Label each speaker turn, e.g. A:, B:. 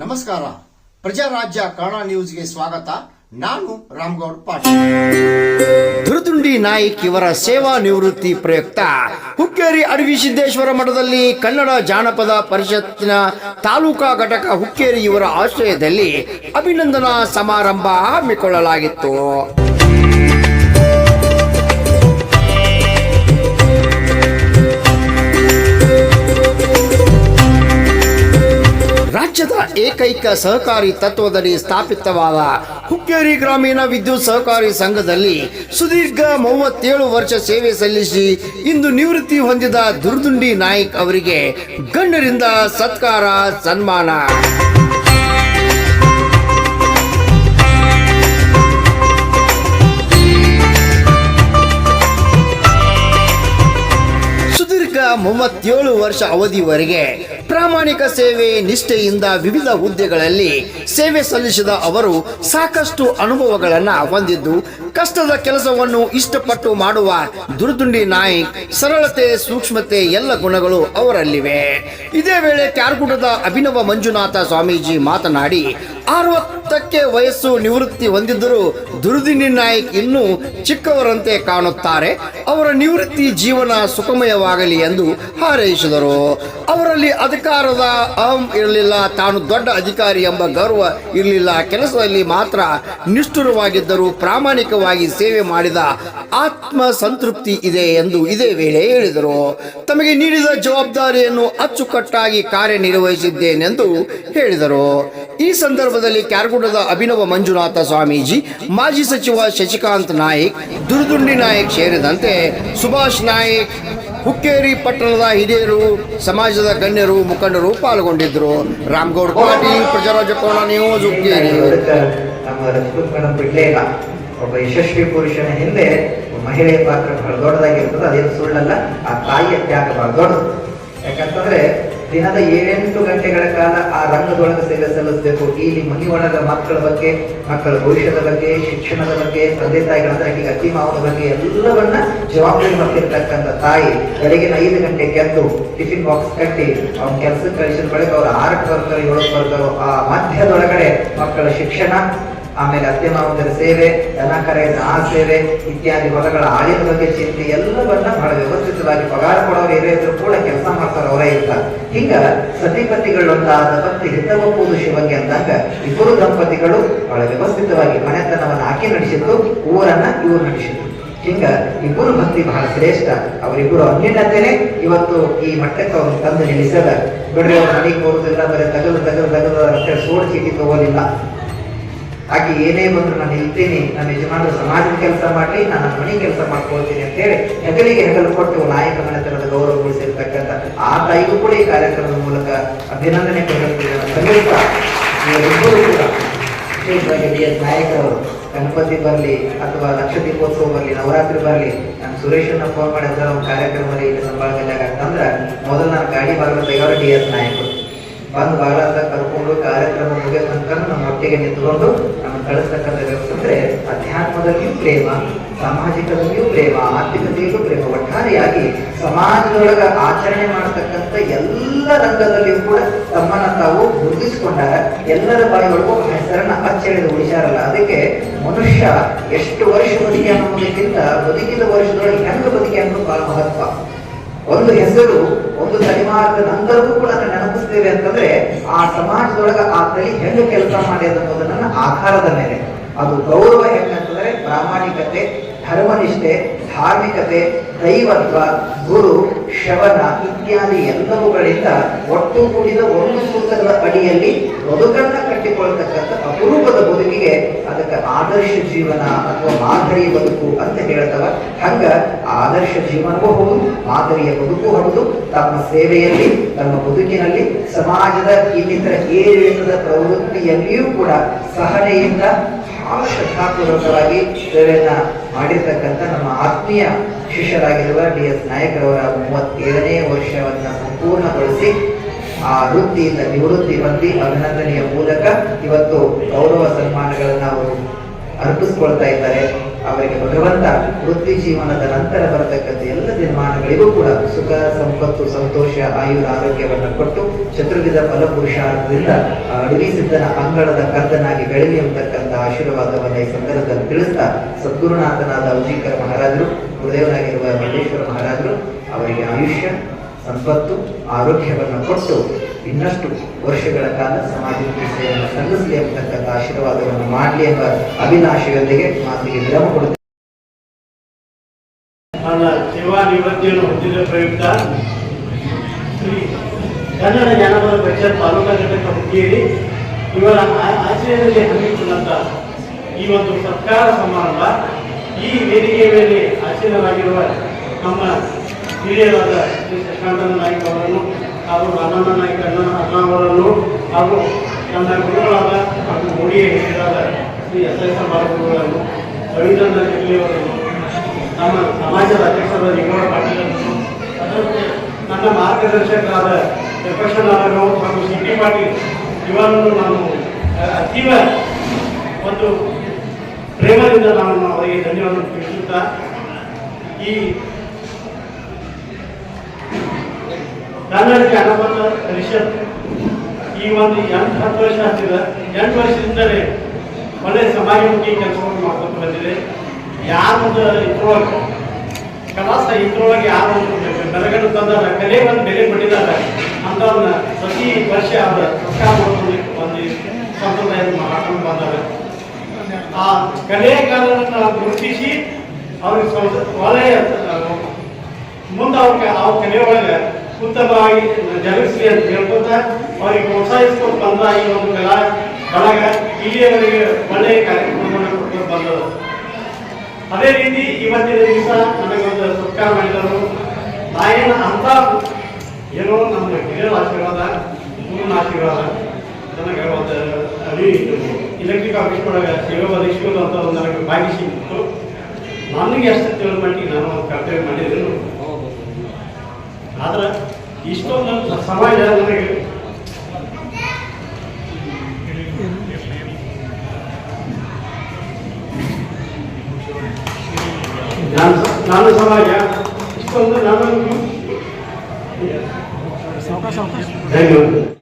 A: ನಮಸ್ಕಾರ. ಪ್ರಜಾರಾಜ್ಯ ಕನ್ನಡ ನ್ಯೂಸ್ಗೆ ಸ್ವಾಗತ. ನಾನು ರಾಮ್ಗೌಡ್ ಪಾಟೀಲ್. ದುರ್ದುಂಡಿ ನಾಯಕ್ ಇವರ ಸೇವಾ ನಿವೃತ್ತಿ ಪ್ರಯುಕ್ತ. ಹುಕ್ಕೇರಿ ಅಡವಿ ಸಿದ್ದೇಶ್ವರ ಮಠದಲ್ಲಿ ಕನ್ನಡ ಜಾನಪದ ಪರಿಷತ್ತಿನ ತಾಲೂಕಾ ಘಟಕ ಹುಕ್ಕೇರಿ ಇವರ ಆಶ್ರಯದಲ್ಲಿ ಅಭಿನಂದನಾ ಸಮಾರಂಭ ಹಮ್ಮಿಕೊಳ್ಳಲಾಗಿತ್ತು. ರಾಜ್ಯದ ಏಕೈಕ ಸಹಕಾರಿ ತತ್ವದಲ್ಲಿ ಸ್ಥಾಪಿತವಾದ ಹುಕ್ಕೇರಿ ಗ್ರಾಮೀಣ ವಿದ್ಯುತ್ ಸಹಕಾರಿ ಸಂಘದಲ್ಲಿ ಸುದೀರ್ಘ ಮೂವತ್ತೇಳು ವರ್ಷ ಸೇವೆ ಸಲ್ಲಿಸಿ ಇಂದು ನಿವೃತ್ತಿ ಹೊಂದಿದ ದುರ್ದುಂಡಿ ನಾಯ್ಕ್ ಅವರಿಗೆ ಗಣ್ಯರಿಂದ ಸತ್ಕಾರ, ಸನ್ಮಾನ. ಮೂವತ್ತೇಳು ವರ್ಷ ಅವಧಿವರೆಗೆ ಪ್ರಾಮಾಣಿಕ ಸೇವೆ ನಿಷ್ಠೆಯಿಂದ ವಿವಿಧ ಹುದ್ದೆಗಳಲ್ಲಿ ಸೇವೆ ಸಲ್ಲಿಸಿದ ಅವರು ಸಾಕಷ್ಟು ಅನುಭವಗಳನ್ನು ಹೊಂದಿದ್ದು, ಕಷ್ಟದ ಕೆಲಸವನ್ನು ಇಷ್ಟಪಟ್ಟು ಮಾಡುವ ದುರ್ದುಂಡಿ ನಾಯಕ್ ಸರಳತೆ, ಸೂಕ್ಷ್ಮತೆ ಎಲ್ಲ ಗುಣಗಳು ಅವರಲ್ಲಿವೆ. ಇದೇ ವೇಳೆ ಕ್ಯಾರ್ಗುಡದ ಅಭಿನವ ಮಂಜುನಾಥ ಸ್ವಾಮೀಜಿ ಮಾತನಾಡಿ ಅರವತ್ತಕ್ಕೆ ವಯಸ್ಸು ನಿವೃತ್ತಿ ಹೊಂದಿದ್ದರೂ ದುರ್ದಿನಿ ನಾಯಕ್ ಇನ್ನೂ ಚಿಕ್ಕವರಂತೆ ಕಾಣುತ್ತಾರೆ. ಅವರ ನಿವೃತ್ತಿ ಜೀವನ ಸುಖಮಯವಾಗಲಿ ಎಂದು ಹಾರೈಸಿದರು. ಅವರಲ್ಲಿ ಅಧಿಕಾರದ ಅಹಂ ಇರಲಿಲ್ಲ, ತಾನು ದೊಡ್ಡ ಅಧಿಕಾರಿ ಎಂಬ ಗೌರವ ಇರಲಿಲ್ಲ, ಕೆಲಸದಲ್ಲಿ ಮಾತ್ರ ನಿಷ್ಠುರವಾಗಿದ್ದರೂ ಪ್ರಾಮಾಣಿಕವಾಗಿ ಸೇವೆ ಮಾಡಿದ ಆತ್ಮ ಸಂತೃಪ್ತಿ ಇದೆ ಎಂದು ಇದೇ ವೇಳೆ ಹೇಳಿದರು. ತಮಗೆ ನೀಡಿದ ಜವಾಬ್ದಾರಿಯನ್ನು ಅಚ್ಚುಕಟ್ಟಾಗಿ ಕಾರ್ಯನಿರ್ವಹಿಸಿದ್ದೇನೆಂದು ಹೇಳಿದರು. ಈ ಸಂದರ್ಭದಲ್ಲಿ ಕ್ಯಾರ್ಗುಡದ ಅಭಿನವ ಮಂಜುನಾಥ ಸ್ವಾಮೀಜಿ, ಮಾಜಿ ಸಚಿವ ಶಶಿಕಾಂತ್ ನಾಯಕ್, ದುರ್ದುಂಡಿ ನಾಯಕ್ ಸೇರಿದಂತೆ ಸುಭಾಷ್ ನಾಯಕ್, ಹುಕ್ಕೇರಿ ಪಟ್ಟಣದ ಹಿರಿಯರು, ಸಮಾಜದ ಗಣ್ಯರು, ಮುಖಂಡರು ಪಾಲ್ಗೊಂಡಿದ್ದರು. ರಾಮಗೌಡ ಪಾಟೀಲ್ ಪ್ರಜಾರಾಜ ಕೋಣ ನ್ಯೂಸ್, ಹುಕ್ಕೇರಿ.
B: ಒಬ್ಬ ಯಶಸ್ವಿ ಪುರುಷನ ಹಿಂದೆ ಮಹಿಳೆಯ ಪಾತ್ರ ಬಹಳ ದೊಡ್ಡದಾಗಿರ್ತದೆ. ಅದೇನು ಸುಳ್ಳಲ್ಲ, ಆ ತಾಯಿಯ ತ್ಯಾಗ ಬಹಳ ದೊಡ್ಡದು. ಯಾಕಂತಂದ್ರೆ ದಿನದ ಏಳೆಂಟು ಗಂಟೆಗಳ ಕಾಲ ರಂಗದೊಳಗೆ ಸೇವೆ ಸಲ್ಲಿಸಬೇಕು. ಇಲ್ಲಿ ಒಳಗ ಮಕ್ಕಳ ಬಗ್ಗೆ, ಮಕ್ಕಳ ಭವಿಷ್ಯದ ಬಗ್ಗೆ, ಶಿಕ್ಷಣದ ಬಗ್ಗೆ, ತಂದೆ ತಾಯಿಗಳ ಇಲ್ಲಿ ಅತಿ ಮಾವನ ಬಗ್ಗೆ ಎಲ್ಲವನ್ನ ಜವಾಬ್ದಾರಿ ಹೊತ್ತಿರ್ತಕ್ಕಂಥ ತಾಯಿ ಬೆಳಗಿನ ಐದು ಗಂಟೆ ಗೆದ್ದು ಟಿಫಿನ್ ಬಾಕ್ಸ್ ಕಟ್ಟಿ ಅವ್ನ ಕೆಲಸಕ್ಕೆ ಕಳಿಸಿದ ಬಳಿಕ ಅವ್ರು ಆರಕ್ಕೆ ಬರ್ತಾರೆ ಏಳಕ್ಕೆ ಬರ್ತಾರೋ ಆ ಮಧ್ಯದೊಳಗಡೆ ಮಕ್ಕಳ ಶಿಕ್ಷಣ ಆಮೇಲೆ ಅತ್ತೆ ಸೇವೆ ದನ ಕರೆಯದ ಆ ಸೇವೆ, ಇತ್ಯಾದಿ ಹೊಲಗಳ ಆಳಿನ ಬಗ್ಗೆ ಚಿಂತೆ, ಎಲ್ಲವನ್ನ ಬಹಳ ವ್ಯವಸ್ಥಿತವಾಗಿ ಪಗಾರ ಕೊಡೋರು ಇದ್ರು ಕೂಡ ಕೆಲಸ ಮಾಡ್ತಾರೆ ಅವರೇ ಇರ್ತಾರೆ ಹಿಂಗ ಸತಿಪತಿಗಳೊಂದಾದ ಪತ್ನಿ ಹಿತವಪ್ಪುವುದು ಶಿವಂಗೆ ಅಂದಾಗ ಇಬ್ಬರು ದಂಪತಿಗಳು ಬಹಳ ವ್ಯವಸ್ಥಿತವಾಗಿ ಮನೆತನವನ್ನ ಆಕೆ ನಡೆಸಿದ್ರು ಊರನ್ನ ಇವರು ನಡೆಸಿದ್ರು. ಹಿಂಗ ಇಬ್ಬರು ಭಕ್ತಿ ಬಹಳ ಶ್ರೇಷ್ಠ. ಅವರಿಬ್ಬರು ಅನ್ಯತೆನೆ ಇವತ್ತು ಈ ಮಟ್ಟಕ್ಕೆ ಅವ್ರು ತಂದು ನಿಲ್ಲಿಸದ. ಬಿಡ್ರಿ ಅವ್ರ ಮನೆಗೆ ಹೋಗುದಿಲ್ಲ, ಬರೀ ತಗದು ತಗದು ತಗದು ಸೋಡ್ ಚೀಟಿ ತಗೋಲಿಲ್ಲ. ಆಕೆ ಏನೇ ಬಂದ್ರು ನಾನು ಇರ್ತೀನಿ ನನ್ನ ಯಜಮಾನರು ಸಮಾಜದ ಕೆಲಸ ಮಾಡ್ಲಿ, ನಾನು ಮನೆ ಕೆಲಸ ಮಾಡ್ಕೊಳ್ತೀನಿ ಅಂತ ಹೇಳಿ ಹೆಗಲಿಗೆ ಹೆಗಲು ಕೊಟ್ಟು ನಾಯಕ ಮನೆತನದ ಗೌರವಗೊಳಿಸಿರ್ತಕ್ಕಂಥ ಆ ತಾಯಿಗೂ ಕೂಡ ಈ ಕಾರ್ಯಕ್ರಮದ ಮೂಲಕ ಅಭಿನಂದನೆ ವಿಶೇಷವಾಗಿ ಡಿ ಗಣಪತಿ ಬರಲಿ ಅಥವಾ ಲಕ್ಷ ದೀಪೋತ್ಸವ ಬರಲಿ, ನವರಾತ್ರಿ ಬರಲಿ, ನಾನು ಸುರೇಶನ್ನ ಫೋನ್ ಮಾಡಿದ್ರೆ ಒಂದು ಕಾರ್ಯಕ್ರಮದಲ್ಲಿ ಸಂಭಾಳದಲ್ಲಿ. ಅಂತಂದ್ರೆ ಮೊದಲು ನಾನು ಗಾಡಿ ತೆಗೆಯೋರು ಡಿ ಎಸ್ ನಾಯಕರು. ಬಂದು ಅಂತ ಕರ್ಕೊಂಡು ಕಾರ್ಯಕ್ರಮ ಮುಗಿಯೋ ತನಕ ನಮ್ಮ ಒಟ್ಟಿಗೆ ನಿಂತ್ಕೊಂಡು ನಮ್ಮ ಕಳಿಸ್ತಕ್ಕಂಥ ವ್ಯವಸ್ಥೆ ಅಂದ್ರೆ ಅಧ್ಯಾತ್ಮದಲ್ಲಿಯೂ ಪ್ರೇಮ, ಸಾಮಾಜಿಕದಲ್ಲಿಯೂ ಪ್ರೇಮ, ಆರ್ಥಿಕತೆಯಲ್ಲೂ ಪ್ರೇಮ. ಒಟ್ಟಾರೆಯಾಗಿ ಸಮಾಜದೊಳಗ ಆಚರಣೆ ಮಾಡತಕ್ಕಂಥ ಎಲ್ಲ ರಂಗದಲ್ಲಿಯೂ ಕೂಡ ತಮ್ಮನ್ನ ತಾವು ಗುರುತಿಸಿಕೊಂಡಾಗ ಎಲ್ಲರ ಬಾಯಿಯೊಳಗೂ ಆ ಹೆಸರನ್ನ ಅಚ್ಚಳಿದು ಉಳಿಸಾರಲ್ಲ ಅದಕ್ಕೆ ಮನುಷ್ಯ ಎಷ್ಟು ವರ್ಷ ಬದುಕಿ ಅನ್ನೋದಕ್ಕಿಂತ ಬದುಕಿದ ವರ್ಷದೊಳಗೆ ಹೆಂಗ ಬದುಕಿ ಅನ್ನೋದು ಬಹಳ ಮಹತ್ವ. ಒಂದು ಹೆಸರು ಒಂದು ತಲೆಮಾರದ ನಂತರವೂ ಕೂಡ ನೆನಪಿಸ್ತೇವೆ ಅಂತಂದ್ರೆ ಆ ಸಮಾಜದೊಳಗ ಆ ತಳಿ ಹೆಂಗೆ ಕೆಲಸ ಮಾಡಿ ಅನ್ನೋದನ್ನ ಆಧಾರದ ಮೇಲೆ. ಅದು ಗೌರವ ಹೆಂಗಂತಂದ್ರೆ ಪ್ರಾಮಾಣಿಕತೆ, ಧರ್ಮನಿಷ್ಠೆ, ಧಾರ್ಮಿಕತೆ ದೈವತ್ವ, ಗುರು ಶವನ ಇತ್ಯಾದಿ ಎಲ್ಲವುಗಳಿಂದ ಒಟ್ಟು ಕೂಡಿದ ಒಂದು ಸೂತ್ರದ ಅಡಿಯಲ್ಲಿ ಬದುಕನ್ನ ಕಟ್ಟಿಕೊಳ್ತಕ್ಕಂಥ ಅಪರೂಪದ ಬದುಕಿಗೆ ಅದಕ್ಕೆ ಆದರ್ಶ ಜೀವನ ಅಥವಾ ಮಾದರಿ ಬದುಕು ಅಂತ ಹೇಳ್ತವ. ಹಂಗ ಆದರ್ಶ ಜೀವನವೂ ಹೌದು, ಮಾದರಿಯ ಬದುಕು ಹೌದು. ತಮ್ಮ ಸೇವೆಯಲ್ಲಿ, ತಮ್ಮ ಬದುಕಿನಲ್ಲಿ ಸಮಾಜದ ಇನ್ನಿತರ ಏರಿಳಿತದ ಪ್ರವೃತ್ತಿಯಲ್ಲಿಯೂ ಕೂಡ ಸಹನೆಯಿಂದ ಬಹಳ ಶ್ರದ್ಧಾಪೂರ್ವಕವಾಗಿ ಸೇವೆಯನ್ನ ಮಾಡಿರ್ತಕ್ಕಂಥ ನಮ್ಮ ಆತ್ಮೀಯ ಶಿಷ್ಯರಾಗಿರುವ ಡಿ ಎಸ್ ನಾಯಕರವರ ಮೂವತ್ತೇಳನೇ ವರ್ಷವನ್ನು ಸಂಪೂರ್ಣಗೊಳಿಸಿ ಆ ವೃತ್ತಿಯಿಂದ ನಿವೃತ್ತಿ ಹೊಂದಿ ಅಭಿನಂದನೆಯ ಮೂಲಕ ಇವತ್ತು ಗೌರವ ಸನ್ಮಾನಗಳನ್ನು ಅವರು ಅರ್ಪಿಸ್ಕೊಳ್ತಾ ಇದ್ದಾರೆ. ಅವರಿಗೆ ಭಗವಂತ ವೃತ್ತಿ ಜೀವನದ ನಂತರ ಬರತಕ್ಕಂಥ ಎಲ್ಲ ದಿನಮಾನಗಳಿಗೂ ಕೂಡ ಸುಖ, ಸಂಪತ್ತು, ಸಂತೋಷ, ಆಯುರ ಆರೋಗ್ಯವನ್ನು ಕೊಟ್ಟು ಚತುರ್ವಿಧ ಫಲಪುರುಷಾರ್ಥದಿಂದ ಅಡವಿ ಸಿದ್ಧನ ಅಂಗಳದ ಕರ್ತನಾಗಿ ಬೆಳಗ್ಗೆ ಎಂಬತಕ್ಕಂಥ ಆಶೀರ್ವಾದವನ್ನು ಈ ಸಂದರ್ಭದಲ್ಲಿ ತಿಳಿಸ್ತಾ ಸದ್ಗುರುನಾಥನಾದ ಉಜಿಕರ ಮಹಾರಾಜರು, ಗುರುದೇವನಾಗಿರುವ ಮಹೇಶ್ವರ ಮಹಾರಾಜರು ಅವರಿಗೆ ಆಯುಷ್ಯ ಸಂಪತ್ತು, ಆರೋಗ್ಯವನ್ನು ಕೊಟ್ಟು ಇನ್ನಷ್ಟು ವರ್ಷಗಳ ಕಾಲ ಸಮಾಜಕ್ಕೆ ಸೇವೆಯನ್ನು ಸಲ್ಲಿಸಲಿ ಎಂಬತಕ್ಕಂಥ ಆಶೀರ್ವಾದವನ್ನು ಮಾಡಲಿ ಎಂಬ ಅಭಿಲಾಷೆಯೊಂದಿಗೆ ಮಾತಿಗೆ ವಿರಾಮ ಕೊಡುತ್ತೇನೆ.
C: ನನ್ನ ಸೇವಾ ನಿವೃತ್ತಿಯನ್ನು ಹೊಂದಿದ ಪ್ರಯುಕ್ತ? ಕನ್ನಡ ಜಾನಪದ ಪರಿಷತ್ ತಾಲೂಕಾ ಘಟಕ ಹುಕ್ಕೇರಿ ಇವರ ಆಶ್ರಯದಲ್ಲಿ ಹಮ್ಮಿಕೊಂಡಂತ ಈ ಒಂದು ಸತ್ಕಾರ ಸಮಾರಂಭ ಈ ವೇದಿಕೆಯ ಮೇಲೆ ಆಸೀನರಾಗಿರುವ ನಮ್ಮ ಹಿರಿಯರಾದ ಶ್ರೀ ಶಶಾಂತನ ನಾಯ್ಕ ಅವರನ್ನು ಹಾಗೂ ಅನನ್ನ ನಾಯ್ಕ ಅಣ್ಣ ಅವರನ್ನು ಹಾಗೂ ನನ್ನ ಗುರುಗಳಾದ ಹಾಗೂ ಮೋಡಿಯ ಹಿರಿಯರಾದ ಶ್ರೀ ಎಸ್ ಎಸ್ ಬಾಲಗುರುಗಳನ್ನು ರವೀಂದ್ರನಾಥ ಹೆಗ್ಲೆ ನಮ್ಮ ಸಮಾಜದ ಅಧ್ಯಕ್ಷರಾದ ನಿಗಮ ಪಾಟೀಲ್ ಅವರನ್ನು, ಅದರಂತೆ ನನ್ನ ಮಾರ್ಗದರ್ಶಕರಾದ ಪ್ರಕಾಶನಾರಾಯಣ ಹಾಗೂ ಸಿ ಟಿ ಪಾಟೀಲ್ ಇವರನ್ನು ನಾನು ಅತೀವ ಒಂದು ಪ್ರೇಮದಿಂದ ನಾನು ಅವರಿಗೆ ಧನ್ಯವಾದ ತಿಳಿಸುತ್ತಾ ಈ ಕನ್ನಡ ಜಾನಪದ ಪರಿಷತ್. ಈ ಒಂದು ಎಂಟು ಹತ್ತು ವರ್ಷ ಆಗ್ತಿದೆ. ಎಂಟು ವರ್ಷದಿಂದಲೇ ಒಳ್ಳೆ ಸಮಾಜಮುಖಿ ಕೆಲಸವನ್ನು ಮಾಡ್ಕೊಂಡು ಬಂದಿದೆ. ಯಾರೊಂದು ಇದ್ರೊಳಗೆ ಕಲಾಸ ಇದ್ರೊಳಗೆ ಯಾರು ಬೆಳಗಡೆ ತಂದಾರ ಕಲೆ ಒಂದು ಬೆಲೆ ಕೊಟ್ಟಿದ್ದಾರೆ ಅಂಥವ್ರನ್ನ ಪ್ರತಿ ವರ್ಷ ಅವರ ಮಾಡೋದು ಒಂದು ಸಂಪ್ರದಾಯ ಮಾಡ್ಕೊಂಡು ಬಂದಾರೆ ಆ ಕಲೆಗಾರರನ್ನು ಗುರುತಿಸಿ ಅವ್ರಿಗೆ ಒಳ್ಳೆಯ ಮುಂದೆ ಅವ್ರ ಅವ್ರ ಕಲೆಯೊಳಗೆ ಉತ್ತಮವಾಗಿ ಜರುಗಿಸಲಿ ಅಂತ ಹೇಳ್ಕೊತ ಅವರಿಗೆ ಪ್ರೋತ್ಸಾಹಿಸ್ಕೊಂಡು ಬಂದ ಈ ಒಂದು ಕಲಾ ಬಳಗ ಇಲ್ಲಿಯವರೆಗೆ ಒಳ್ಳೆಯ ಕಾರ್ಯಕ್ರಮವನ್ನು ಕೊಟ್ಟು ಬಂದರು ಅದೇ ರೀತಿ ಇವತ್ತಿನ ದಿವಸ ನನಗೊಂದು ಸತ್ಕಾರ ಮಾಡಿದರು ನಾಯನ ಅಂತ ಏನೋ ನಮ್ಮ ಹಿರಿಯರ ಆಶೀರ್ವಾದ, ಗುರುನ ಆಶೀರ್ವಾದ, ನನಗೆ ಒಂದು ಅಲ್ಲಿ ಇಲೆಕ್ಟ್ರಿಕ್ ಆಫೀಸ್ ಒಳಗೆ ಸೇವೆ ಒದಗಿಸ್ಕೊಂಡು ಅಂತ ಒಂದು ನನಗೆ ಭಾಗ್ಯ ಸಿಕ್ಕಿತ್ತು ನನಗೆ ಎಷ್ಟು ತಿಳಿದ ಮಟ್ಟಿಗೆ ನಾನು ಒಂದು ಕರ್ತವ್ಯ ಮಾಡಿದ್ರು ಆದ್ರೆ ಇಷ್ಟೊಂದು ಸಮಾಜ ನನಗೆ ನಾನು ನಾನು ಸಮಾಜ ಇಷ್ಟೊಂದು ನಾನು ಧನ್ಯವಾದ